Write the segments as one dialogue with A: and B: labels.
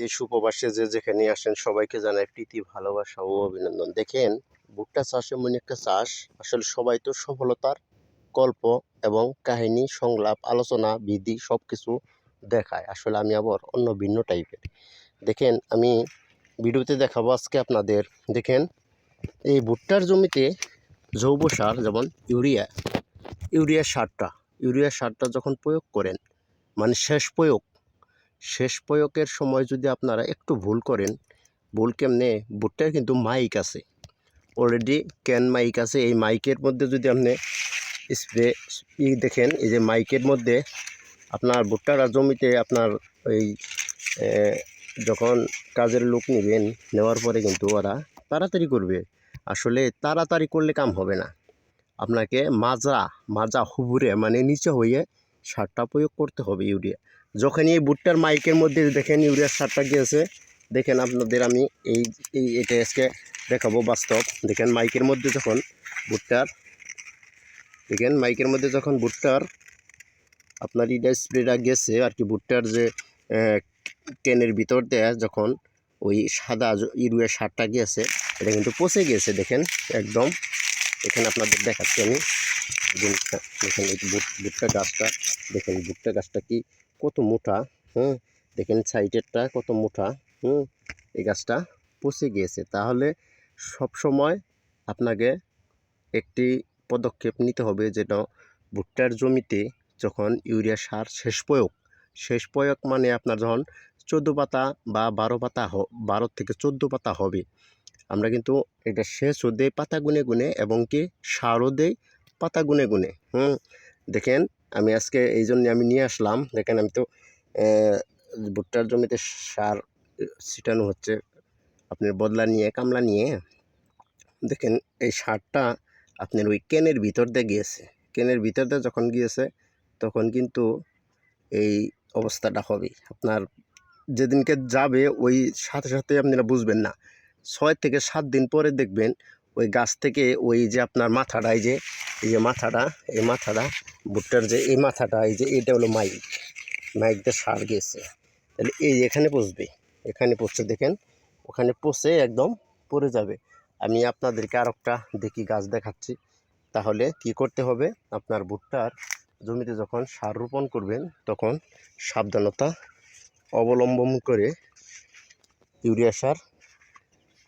A: দেশ উপবাসে যে যেখানে আসেন, সবাইকে জানাই প্রীতি, ভালোবাসা ও অভিনন্দন। দেখেন, ভুট্টা চাষ এমন একটা চাষ। আসলে সবাই তো সফলতার গল্প এবং কাহিনী, সংলাপ, আলোচনা, বিধি সব কিছু দেখায়। আসলে আমি আবার অন্য ভিন্ন টাইপের। দেখেন, আমি ভিডিওতে দেখাবো আজকে আপনাদের। দেখেন, এই ভুট্টার জমিতে জৈব সার যেমন ইউরিয়া ইউরিয়া সারটা ইউরিয়া সারটা যখন প্রয়োগ করেন মানে শেষ প্রয়োগ শেষ প্রয়োগের সময় যদি আপনারা একটু ভুল করেন, ভুল কেমনে? ভুট্টার কিন্তু মাইক আছে। অলরেডি ক্যান মাইক আছে। এই মাইকের মধ্যে যদি আপনি স্প্রে ই দেখেন, এই যে মাইকের মধ্যে আপনার ভুট্টারা জমিতে আপনার ওই যখন কাজের লোক নেবেন, নেওয়ার পরে কিন্তু ওরা তাড়াতাড়ি করবে। আসলে তাড়াতাড়ি করলে কাম হবে না। আপনাকে মাজা মাজা হুবুরে মানে নিচে হয়ে সারটা প্রয়োগ করতে হবে ইউরিয়া। যখন এই ভুট্টার মাইকের মধ্যে দেখেন ইউরিয়ার সারটা গিয়েছে দেখেন আপনাদের আমি এই এই এটা আজকে দেখাবো বাস্তব। দেখেন মাইকের মধ্যে যখন ভুট্টার দেখেন মাইকের মধ্যে যখন ভুট্টার আপনার ইডা স্প্রেটা গেছে আর কি ভুট্টার যে আহ, ক্যানের ভিতর দেয়া যখন ওই সাদা ইউরিয়া সারটা গিয়েছে এটা কিন্তু পচে গিয়েছে দেখেন একদম। এখানে আপনাদের দেখাচ্ছি আমি। দেখেন এই ভুট- ভুট্টা গাছটা দেখেন ভুট্টা গাছটা কি কত মোটা হুম দেখেন সাইডেরটা কত মোটা, হুম? এই গাছটা পচে গিয়েছে। তাহলে সব সময় আপনাকে একটি পদক্ষেপ নিতে হবে যেটা ভুট্টার জমিতে যখন ইউরিয়া সার শেষ প্রয়োগ শেষ প্রয়োগ মানে আপনার যখন চোদ্দ পাতা বা বারো পাতা বারো থেকে চোদ্দ পাতা হবে। আমরা কিন্তু এটা শেষও দেই পাতা গুনে গুনে এবং কি সারও দেই পাতা গুনে গুনে, হুম? দেখেন আমি আজকে এই জন্য আমি নিয়ে আসলাম। দেখেন আমি তো ভুট্টার জমিতে সার ছিটানো হচ্ছে, আপনার বদলা নিয়ে, কামলা নিয়ে। দেখেন এই সারটা আপনার ওই কেনের ভিতর দিয়ে গিয়েছে। কেনের ভিতর দিয়ে যখন গিয়েছে, তখন কিন্তু এই অবস্থাটা হবে আপনার যেদিনকে যাবে, ওই সাথে সাথে আপনারা বুঝবেন না। ছয় থেকে সাত দিন পরে দেখবেন ওই গাছ থেকে ওই যে আপনার মাথাটা, এই যে এই যে মাথাটা, এই মাথাটা, ভুট্টার যে এই মাথাটা, এই যে এটা হলো মাইক। মাইক দিয়ে সার গিয়েছে তাহলে এই এখানে পচবে, এখানে পচছে দেখেন, ওখানে পচে একদম পড়ে যাবে। আমি আপনাদেরকে আর একটা দেখি গাছ দেখাচ্ছি। তাহলে কি করতে হবে? আপনার ভুট্টার জমিতে যখন সার রোপণ করবেন, তখন সাবধানতা অবলম্বন করে ইউরিয়া সার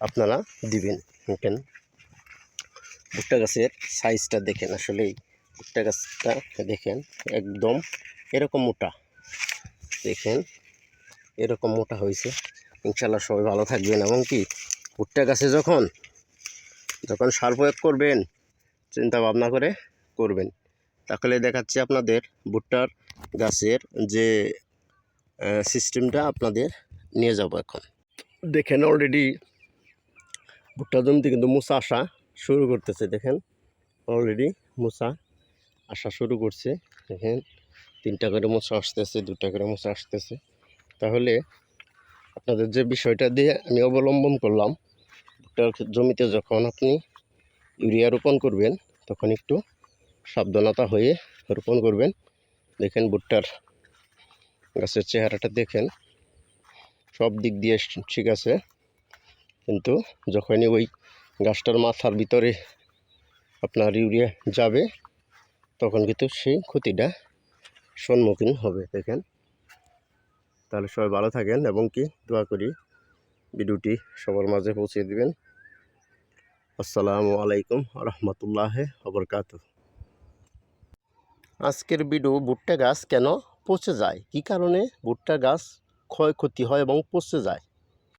A: আপনারা দিবেন। দেখেন ভুট্টা গাছের সাইজটা দেখেন আসলে ভুট্টা গাছটা দেখেন, একদম এরকম মোটা। দেখেন, এরকম মোটা হয়েছে। ইনশাল্লাহ সবাই ভালো থাকবেন এবং কি, ভুট্টা গাছে যখন যখন সার প্রয়োগ করবেন, চিন্তা ভাবনা করে করবেন। তাহলে দেখাচ্ছি আপনাদের ভুট্টার গাছের যে সিস্টেমটা আপনাদের নিয়ে যাব এখন। দেখেন অলরেডি ভুট্টা জমিতে কিন্তু মুসা আসা শুরু করতেছে, দেখেন। অলরেডি মুসা আসা শুরু করছে, দেখেন। তিনটা করে মুসা আসতেছে দুটা করে মুসা আসতেছে। তাহলে আপনাদের যে বিষয়টা দিয়ে আমি অবলম্বন করলাম জমিতে যখন আপনি ইউরিয়া রোপণ করবেন, তখন একটু সাবধানতা হয়ে রোপণ করবেন। দেখেন ভুট্টার গাছের চেহারাটা দেখেন, সব দিক দিয়ে ঠিক আছে। কিন্তু যখনই ওই গাছটার মাথার ভিতরে আপনার ইউরিয়া যাবে, তখন কিন্তু সেই ক্ষতিটা সম্মুখীন হবে, দেখেন। তাহলে সবাই ভালো থাকেন এবং কি দোয়া করি ভিডিওটি সবার মাঝে পৌঁছে দিবেন। আসসালামু আলাইকুম রহমতুল্লাহ বরকাত আজকের ভিডিও ভুট্টা গাছ কেন পচে যায়? কী কারণে ভুট্টা গাছ ক্ষয়ক্ষতি হয় এবং পচে যায়?